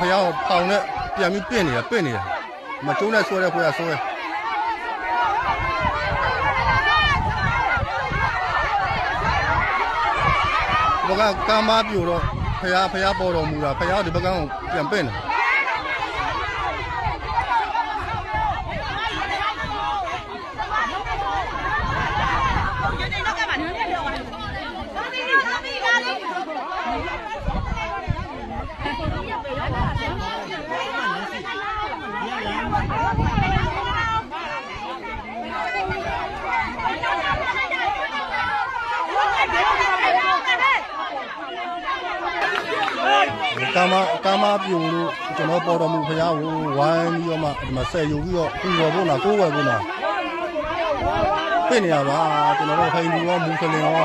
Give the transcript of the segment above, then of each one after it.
ဖျောင်းပေါင်နဲ့ပြန်ပြီးပြင့်နေတာပြင့်နေတာမကျုံးနဲ့ဆွဲတဲ့ခွဲကဆွဲဘကကမ်းမပြိုတော့ဖျားဖျားပေါ်တော်မူတာဖျားဒီဘကကိုပြန်ပြင့်တယ် ကာမကာမပြူလို့ကျွန်တော်ပေါ်တော်မူဖရာကိုဝိုင်းပြီးတော့မှဒီမှာဆက်ယူပြီးတော့ပူဇော်ဖို့လားကိုးကွယ်ဖို့လားပြင်နေရပါကျွန်တော်တို့ခိုင်လူရောမူဆလင်ရော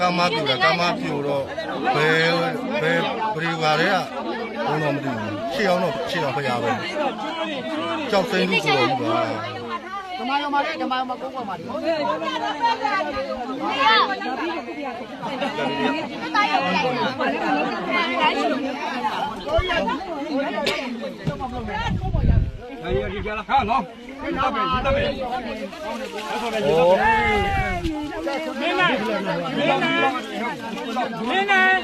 ကမ္မပြုတယ်ကမ္မပြုတော့ဘယ်ဘယ်ပြိပါရဲကဘုံတော့မသိဘူးရှေ့အောင်တော့ရှေ့အောင်ဖျားပဲကြောက်စိမ့်လို့ဆိုတော့ဘူးပါဓမ္မယောမှာလေဓမ္မယောမှာကိုယ်ပေါ်မှာလေဟုတ်ကဲ့ဟုတ်ကဲ့ဟုတ်ကဲ့ဟဲ့ရဒီကြလားခါနော်ဒါပဲဒါပဲဟုတ်တယ်ဟုတ်တယ် 云南云南云南